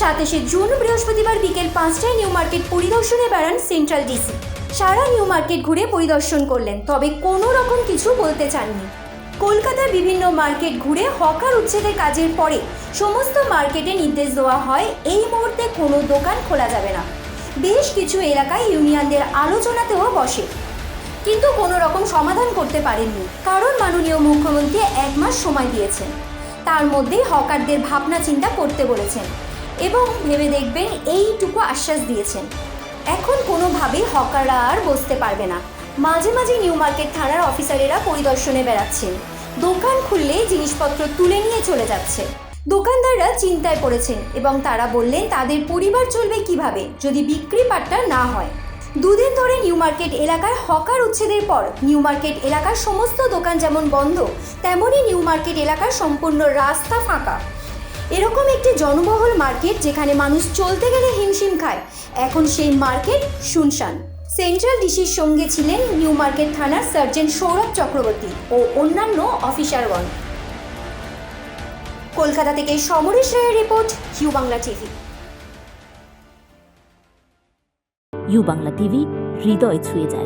সাতাশে জুন, বৃহস্পতিবার বিকেল পাঁচটায় নিউ মার্কেট পরিদর্শনে বেড়ান সেন্ট্রাল ডিসি। সারা নিউ মার্কেট ঘুরে পরিদর্শন করলেন, তবে কোনো রকম কিছু বলতে চাননি। কলকাতার বিভিন্ন মার্কেট ঘুরে হকার উচ্ছেদের কাজের পরে সমস্ত মার্কেটে নির্দেশ দেওয়া হয়, এই মুহূর্তে কোনো দোকান খোলা যাবে না। বেশ কিছু এলাকায় ইউনিয়নদের আলোচনাতেও বসে। কিন্তু কোনো রকম সমাধান করতে পারেননি, কারণ মাননীয় মুখ্যমন্ত্রী এক মাস সময় দিয়েছেন। তার মধ্যেই হকারদের ভাবনা চিন্তা করতে বলেছেন। এবং ভেবে দেখবেন এইটুকু আশ্বাস দিয়েছেন। এখন কোনোভাবেই হকাররা আর বসতে পারবে না। মাঝে মাঝে নিউ মার্কেট থানার অফিসারেরা পরিদর্শনে বেড়াচ্ছেন। দোকান খুললে জিনিসপত্র তুলে নিয়ে চলে যাচ্ছে। দোকানদাররা চিন্তায় পড়েছেন এবং তারা বললেন, তাদের পরিবার চলবে কীভাবে? যদি বিক্রি পাট্টা না হয়। দুদিন ধরে নিউ মার্কেট এলাকায় হকার উচ্ছেদের পর নিউ মার্কেট এলাকার সমস্ত দোকান যেমন বন্ধ তেমনই নিউ মার্কেট এলাকার সম্পূর্ণ রাস্তা ফাঁকা। এরকম একটি জনবহুল মার্কেট যেখানে মানুষ চলতে গেলে হিমশিম খায়। এখন সেই মার্কেট শুনশান। সেন্ট্রাল ডিসির সঙ্গে ছিলেন নিউ মার্কেট থানার সার্জেন্ট সৌরভ চক্রবর্তী ও অন্যান্য অফিসারগণ। কলকাতা থেকে সমরেশ রায়ের report U Bangla TV. U Bangla TV, হৃদয় ছুঁয়ে যায়।